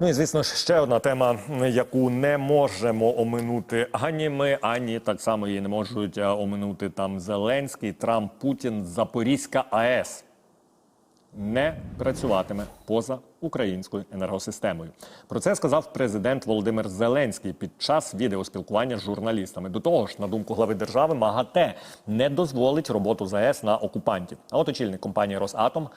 Ну і звісно ще одна тема, яку не можемо оминути ані ми, ані так само її не можуть е, оминути там Зеленський, Трамп, Путін, Запорізька АЕС не працюватиме поза українською енергосистемою. Про це сказав президент Володимир Зеленський під час відеоспілкування з журналістами. До того ж, на думку глави держави, МАГАТЕ не дозволить роботу ЗАЕС на окупантів. А от очільник компанії Росатом.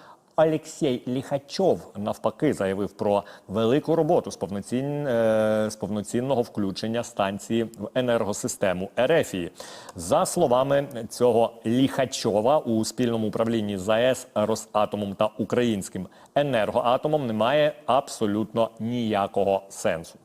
Олексій Ліхачов навпаки заявив про велику роботу з, повноцін... е, з повноцінного включення станції в енергосистему Ерефії. За словами цього Ліхачова, у спільному управлінні ЗАЕС Росатомом та українським енергоатомом немає абсолютно ніякого сенсу.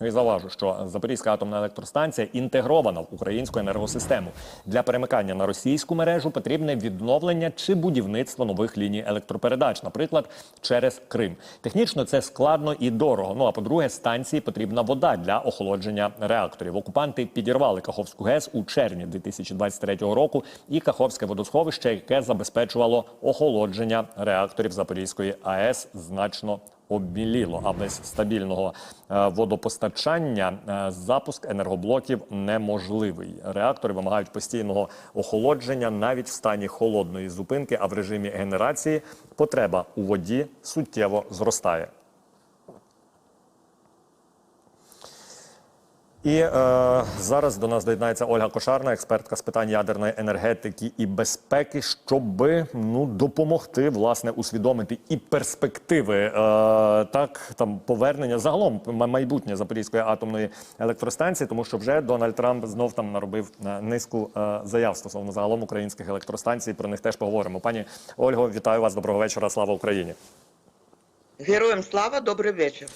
Ну і зауважу, що Запорізька атомна електростанція інтегрована в українську енергосистему. Для перемикання на російську мережу потрібне відновлення чи будівництво нових ліній електропередач, наприклад, через Крим. Технічно це складно і дорого. Ну а по-друге, станції потрібна вода для охолодження реакторів. Окупанти підірвали Каховську ГЕС у червні 2023 року, і Каховське водосховище, яке забезпечувало охолодження реакторів Запорізької АЕС, значно обміліло, а без стабільного е, водопостачання е, запуск енергоблоків неможливий. Реактори вимагають постійного охолодження навіть в стані холодної зупинки, а в режимі генерації потреба у воді суттєво зростає. І е, зараз до нас доєднається Ольга Кошарна, експертка з питань ядерної енергетики і безпеки, щоб ну допомогти власне усвідомити і перспективи е, так там повернення загалом майбутнє Запорізької атомної електростанції, тому що вже Дональд Трамп знов там наробив е, низку е, заяв стосовно загалом українських електростанцій. Про них теж поговоримо. Пані Ольго, вітаю вас. Доброго вечора. Слава Україні. Героям слава, добрий вечір.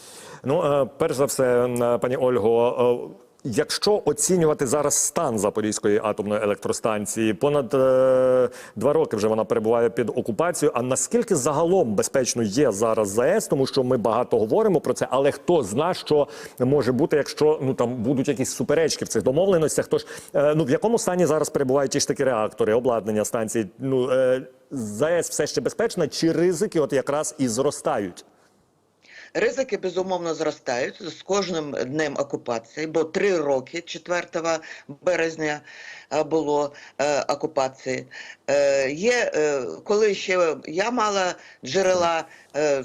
Ну, е, перш за все, е, пані Ольго, е, якщо оцінювати зараз стан Запорізької атомної електростанції, понад е, два роки вже вона перебуває під окупацією. А наскільки загалом безпечно є зараз ЗАЕС, тому що ми багато говоримо про це, але хто зна, що може бути, якщо ну там будуть якісь суперечки в цих домовленостях? Тож е, ну в якому стані зараз перебувають ті ж такі реактори, обладнання станції? Ну е, ЗАЕС все ще безпечна, чи ризики от якраз і зростають? Ризики безумовно зростають з кожним днем окупації, бо три роки 4 березня було е, окупації. Е, є, е, коли ще я мала джерела е,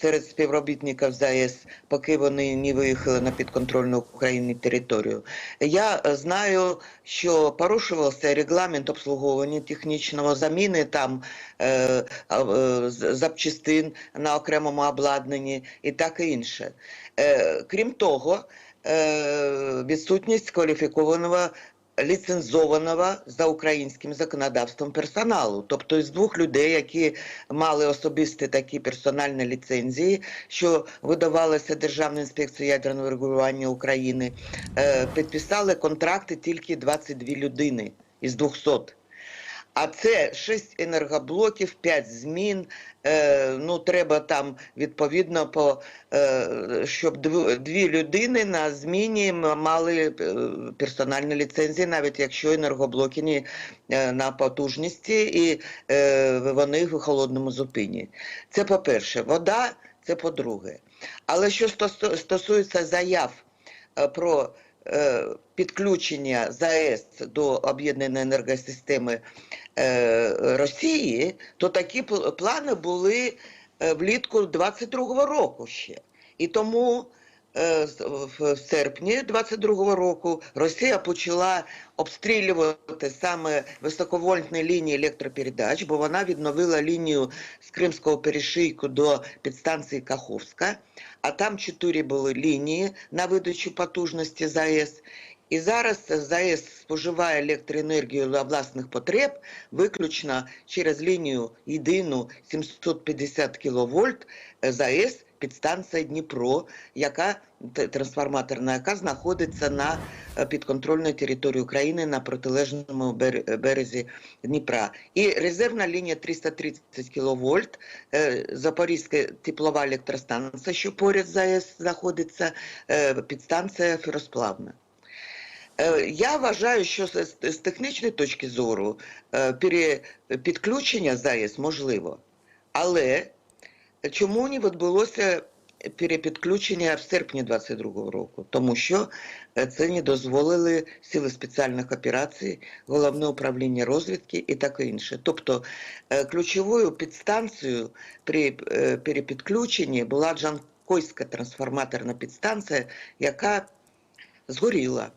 серед співробітників ЗАЕС, поки вони не виїхали на підконтрольну Україні територію. Я е, знаю, що порушувався регламент обслуговування технічного заміни там е, е, запчастин на окремому обладнанні і таке інше. Е, крім того, е, відсутність кваліфікованого ліцензованого за українським законодавством персоналу, тобто із двох людей, які мали особисті такі персональні ліцензії, що видавалися Державною інспекцією ядерного регулювання України, е, підписали контракти тільки 22 людини із 200. А це 6 енергоблоків, 5 змін. Е, ну, треба там відповідно по е, щоб дв- дві людини на зміні мали е, персональні ліцензії, навіть якщо енергоблоки не на потужності і вони в холодному зупині. Це по-перше, вода, це по-друге. Але що стосу- стосується заяв про підключення ЗАЕС до об'єднаної енергосистеми е, Росії, то такі пл- плани були е, влітку 22-го року ще. І тому е, в в серпні 22-го року Росія почала обстрілювати саме високовольтні лінії електропередач, бо вона відновила лінію з Кримського перешийку до підстанції Каховська, а там чотири були лінії на видачу потужності ЗАЕС. І зараз ЗАЕС споживає електроенергію для власних потреб виключно через лінію єдину 750 кВт ЗАЕС підстанція Дніпро, яка трансформаторна, яка знаходиться на е, підконтрольній території України на протилежному березі Дніпра. І резервна лінія 330 кВт, е, Запорізька теплова електростанція, що поряд ЗАЕС знаходиться, е, підстанція Феросплавна. Е, Я вважаю, що з, технічної точки зору е, підключення ЗАЕС можливо. Але чому не відбулося перепідключення в серпні 22-го року, тому що е, це не дозволили сили спеціальних операцій, головне управління розвідки і таке інше. Тобто е, ключовою підстанцією при е, перепідключенні була Джанкойська трансформаторна підстанція, яка згоріла.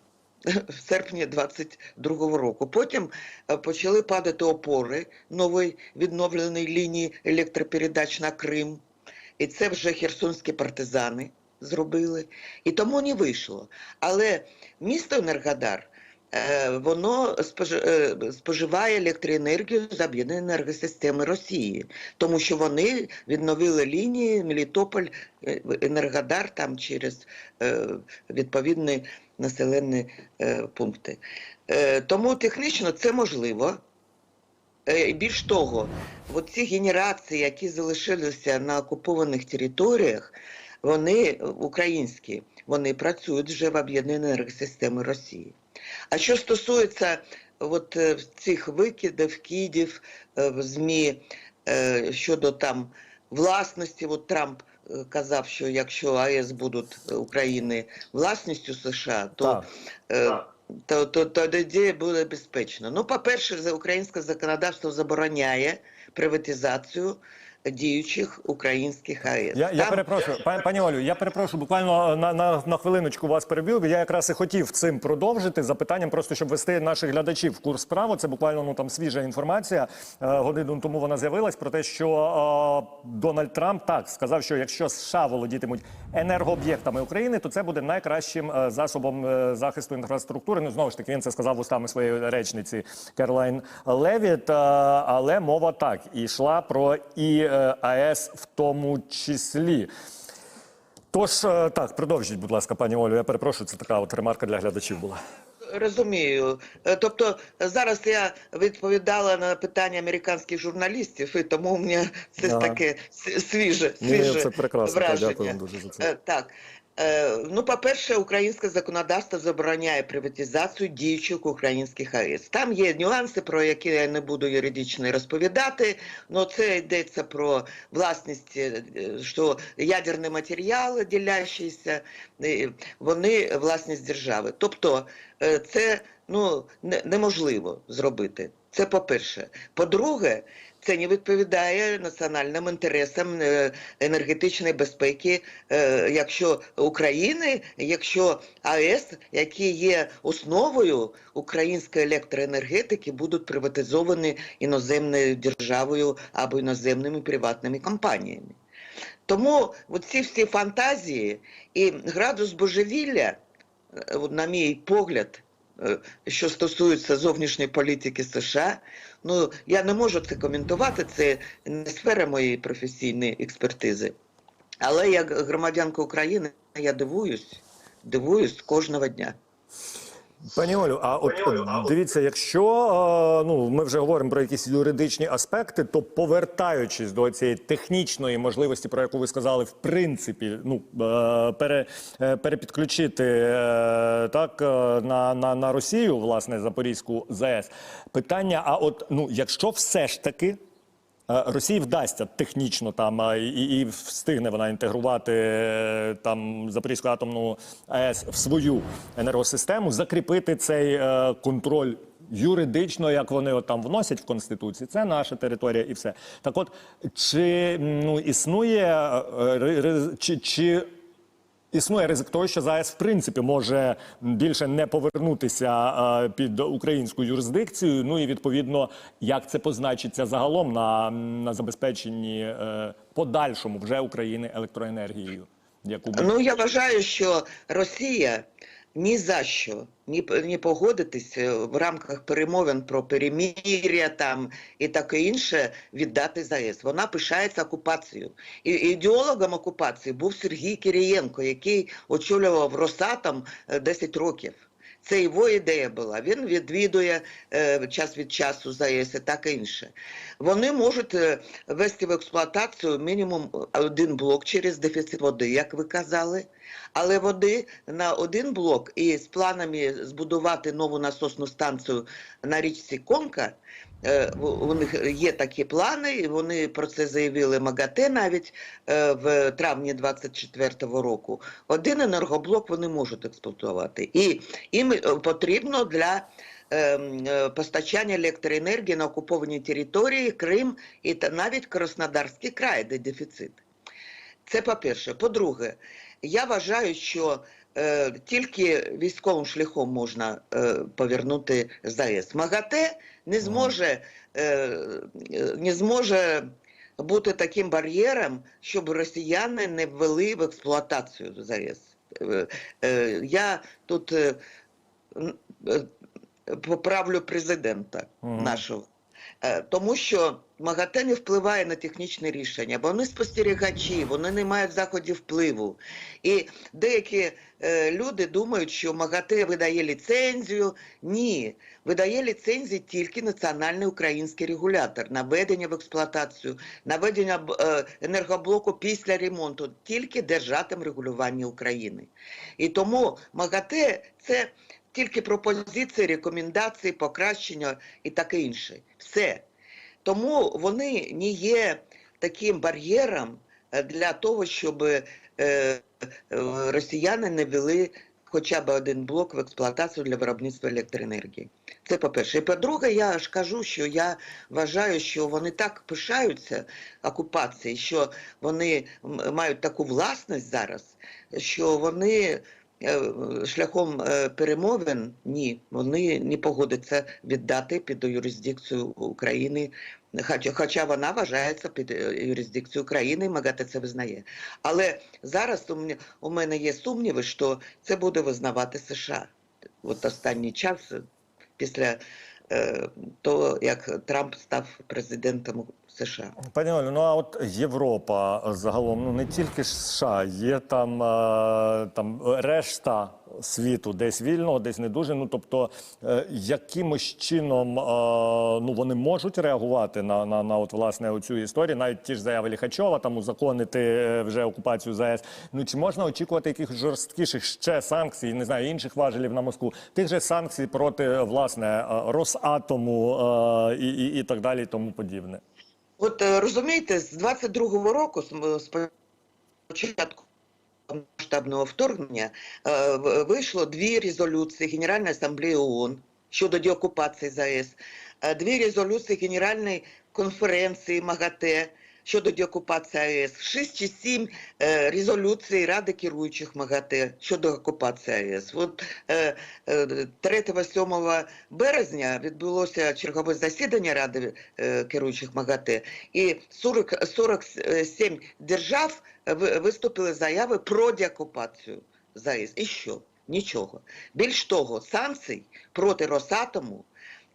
В серпні 22-го року. Потім е, почали падати опори нової відновленої лінії електропередач на Крим. І це вже херсонські партизани зробили. І тому не вийшло. Але місто Енергодар, воно спожи- е, споживає електроенергію з об'єднаної енергосистеми Росії, тому що вони відновили лінії Мелітополь, е, Енергодар там через е, відповідні населені е, пункти. Е, тому технічно це можливо. Е, Більш того, ці генерації, які залишилися на окупованих територіях, вони е, українські, вони працюють вже в об'єднаній енергосистемі Росії. А що стосується от, е, цих викидів, кідів е, в ЗМІ е, щодо там власності, от Трамп казав, що якщо АЕС будуть України власністю США, то Так. е, то, то, то тоді буде безпечно. Ну, по-перше, за- українське законодавство забороняє приватизацію діючих українських АЕС. Я, я перепрошую, пані, пані Олю, я перепрошую, буквально на, на, на хвилиночку вас перебив. Я якраз і хотів цим продовжити запитанням, просто щоб вести наших глядачів в курс справи. Це буквально ну там свіжа інформація. Е, годину тому вона з'явилась про те, що е, Дональд Трамп так сказав, що якщо США володітимуть енергооб'єктами України, то це буде найкращим е, засобом е, захисту інфраструктури. Ну знову ж таки, він це сказав устами своєї речниці Керлайн Левіт. е, але мова так і йшла про і е, АЕС в тому числі. Тож е, так, продовжіть, будь ласка, пані Олю. Я перепрошую, це така от ремарка для глядачів була. Розумію. Е, Тобто зараз я відповідала на питання американських журналістів, і тому у мене це Ага. таке свіже свіже, Ні, це прекрасно. Враження. дякую вам дуже за це. Е, Так. Е, Ну, по-перше, українське законодавство забороняє приватизацію діючих українських АЕС. Там є нюанси, про які я не буду юридично розповідати. але це йдеться про власність, е, що ядерні матеріали, ділящіся, вони власність держави. Тобто е, це ну, не- неможливо зробити. Це по-перше. По-друге, це не відповідає національним інтересам е, енергетичної безпеки, е, якщо України, якщо АЕС, які є основою української електроенергетики, будуть приватизовані іноземною державою або іноземними приватними компаніями. Тому ці всі фантазії і градус божевілля, е, на мій погляд, що стосується зовнішньої політики США, ну я не можу це коментувати, це не сфера моєї професійної експертизи. Але як громадянка України я дивуюсь, дивуюсь кожного дня. Пані Олю, а от от дивіться, якщо ну ми вже говоримо про якісь юридичні аспекти, то повертаючись до цієї технічної можливості, про яку ви сказали, в принципі, ну е, пере, е, перепідключити е, так на, на, на Росію, власне, Запорізьку ЗАЕС, питання: а от ну, якщо все ж таки. Росії вдасться технічно там і, і встигне вона інтегрувати е, там Запорізьку атомну АЕС в свою енергосистему, закріпити цей е, контроль юридично, як вони от там вносять в конституції. Це наша територія і все. Так, от чи ну існує е, чи, чи Існує ризик того, що ЗАЕС в принципі може більше не повернутися е, під українську юрисдикцію. Ну і відповідно, як це позначиться загалом на, на забезпеченні е, подальшому вже України електроенергією, яку Ну я вважаю, що Росія ні за що ні не погодитись в рамках перемовин про перемір'я там і таке інше віддати ЗАЕС. Вона пишається окупацією. І ідеологом окупації був Сергій Кирієнко, який очолював Росатом е, 10 років. Це його ідея була. Він відвідує е, час від часу ЗАЕС і так інше. Вони можуть вести ввести в експлуатацію мінімум один блок через дефіцит води, як ви казали. Але води на один блок і з планами збудувати нову насосну станцію на річці Конка е, у у них є такі плани, і вони про це заявили МАГАТЕ навіть е, в травні 24-го року. Один енергоблок вони можуть експлуатувати. І їм е, потрібно для ем, е, постачання електроенергії на окупованій території Крим і навіть Краснодарський край, де дефіцит. Це по-перше. По-друге, я вважаю, що е, тільки військовим шляхом можна е, повернути ЗАЕС. МАГАТЕ не зможе, е, е, не зможе бути таким бар'єром, щоб росіяни не ввели в експлуатацію ЗАЕС. Е, я тут поправлю президента нашого. Е, Тому що МАГАТЕ не впливає на технічне рішення, бо вони спостерігачі, вони не мають заходів впливу. І деякі е, люди думають, що МАГАТЕ видає ліцензію. Ні, видає ліцензії тільки національний український регулятор на введення в експлуатацію, на введення е, енергоблоку після ремонту, тільки держатим регулювання України. І тому МАГАТЕ це тільки пропозиції, рекомендації, покращення і таке інше. Все. Тому вони не є таким бар'єром е, для того, щоб е, е, росіяни не ввели хоча б один блок в експлуатацію для виробництва електроенергії. Це по-перше. І по-друге, я ж кажу, що я вважаю, що вони так пишаються окупацією, що вони мають таку власність зараз, що вони шляхом е, перемовин ні, вони не погодяться віддати під юрисдикцію України, хоча, вона вважається під е, юрисдикцією України, МАГАТЕ це визнає. Але зараз у мене, є сумніви, що це буде визнавати США. От останній час е, після е, того, як Трамп став президентом США. Пані Олю, ну а от Європа загалом, ну не тільки США, є там, е, там решта світу, десь вільного, десь не дуже. Ну тобто, е, якимось чином е, ну вони можуть реагувати на, на, на от власне цю історію, навіть ті ж заяви Ліхачова, там узаконити вже окупацію ЗАЕС. Ну чи можна очікувати якихось жорсткіших ще санкцій, не знаю, інших важелів на Москву, тих же санкцій проти власне Росатому і, і, і так далі, і тому подібне. От е, розумієте, з 22-го року, з початку масштабного вторгнення, е, вийшло дві резолюції Генеральної асамблеї ООН щодо деокупації ЗАЕС, е, дві резолюції Генеральної конференції МАГАТЕ щодо деокупації АЕС, шість чи сім е, резолюцій Ради керуючих МАГАТЕ щодо окупації АЕС. От е, е, 3-7 березня відбулося чергове засідання Ради е, керуючих МАГАТЕ, і 40, 47 держав виступили заяви про деокупацію ЗАЕС. І що? Нічого. Більш того, санкцій проти Росатому,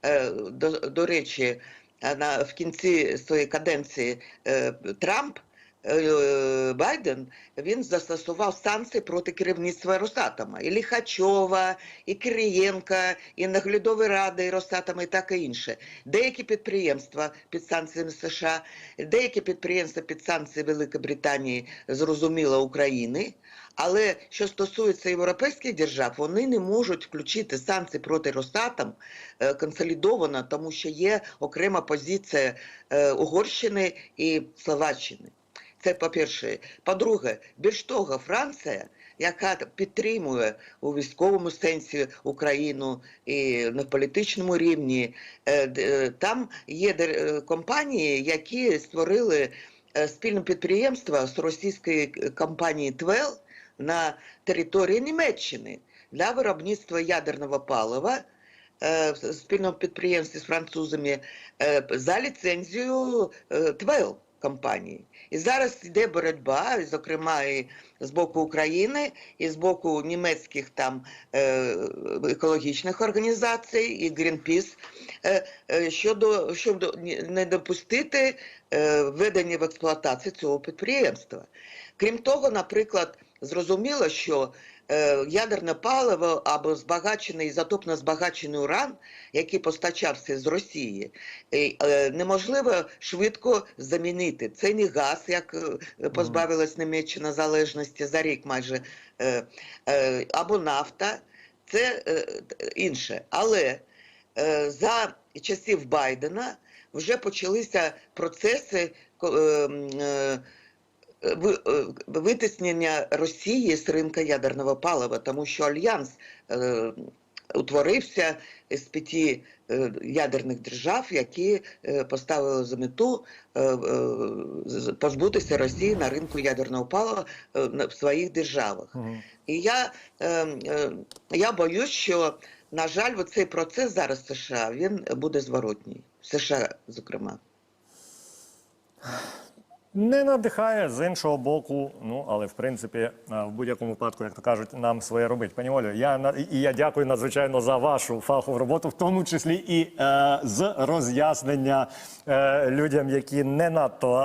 е, до, до речі, е, на, в кінці своєї каденції е, Трамп, е, Байден, він застосував санкції проти керівництва Росатома. І Ліхачова, і Кирієнка, і наглядові ради і Росатома, і таке інше. Деякі підприємства під санкціями США, деякі підприємства під санкції Великої Британії, зрозуміло, України. Але що стосується європейських держав, вони не можуть включити санкції проти Росатом е, консолідовано, тому що є окрема позиція е, Угорщини і Словаччини. Це по-перше. По-друге, більш того, Франція, яка підтримує у військовому сенсі Україну і на політичному рівні, е, там є компанії, які створили спільне підприємство з російської компанії Твел на території Німеччини для виробництва ядерного палива е, в спільному підприємстві з французами е, за ліцензією е, Твел компанії. І зараз йде боротьба, зокрема, і з боку України, і з боку німецьких там екологічних організацій, і е, щодо, щодо не допустити введення в експлуатацію цього підприємства. Крім того, наприклад, зрозуміло, що е, ядерне паливо або збагачений ізотопно збагачений уран, який постачався з Росії, е, е, неможливо швидко замінити. Це не газ, як е, позбавилась Німеччина залежності за рік майже, е, е, або нафта, це е, інше. Але е, за часів Байдена вже почалися процеси ко- е, е, е, витиснення Росії з ринка ядерного палива, тому що альянс е, утворився з п'яти е, ядерних держав, які е, поставили за мету е, е, позбутися Росії на ринку ядерного палива е, в своїх державах. І я, е, е, я боюсь, що, на жаль, цей процес зараз США він буде зворотній. США, зокрема. Не надихає з іншого боку. Ну але в принципі, е, в будь-якому випадку, як то кажуть, нам своє робить. Пані Олю, я і я дякую надзвичайно за вашу фахову роботу, в тому числі і е, з роз'яснення е, людям, які не надто,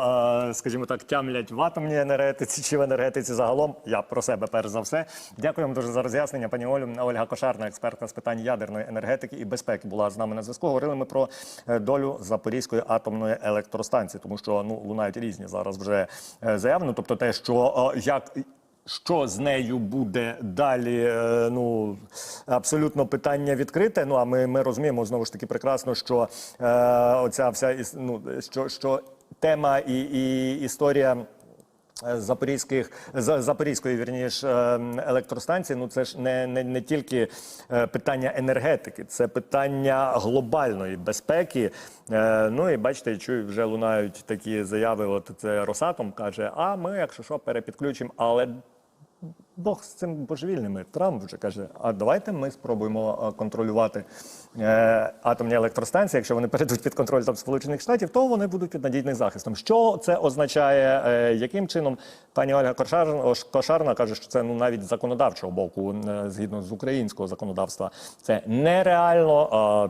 е, скажімо так, тямлять в атомній енергетиці чи в енергетиці загалом. Я про себе перш за все. Дякую вам дуже за роз'яснення. Пані Олю, Ольга Кошарна, експертка з питань ядерної енергетики і безпеки, була з нами на зв'язку. Говорили ми про е, долю Запорізької атомної електростанції, тому що ну лунають різні зараз вже заявлено. Ну, тобто, те, що е, як. Що з нею буде далі? е, Ну абсолютно питання відкрите. Ну а ми, ми розуміємо знову ж таки прекрасно, що е, оця вся ну, що, що тема і, і історія. Е, Запорізьких за- запорізької вірніш е, електростанції. Ну це ж не, не, не тільки е, питання енергетики, це питання глобальної безпеки. Ну і бачите, чую, вже лунають такі заяви. От це Росатом каже: а ми, якщо що, перепідключимо, але. Бог з цим божевільними. Трамп вже каже: а давайте ми спробуємо е, контролювати е, атомні електростанції. Якщо вони перейдуть під контроль там Сполучених Штатів, то вони будуть під надійним захистом. Що це означає? Е, яким чином пані Ольга Кошарна, Кошарна каже, що це ну навіть з законодавчого боку, згідно з українського законодавства, це нереально.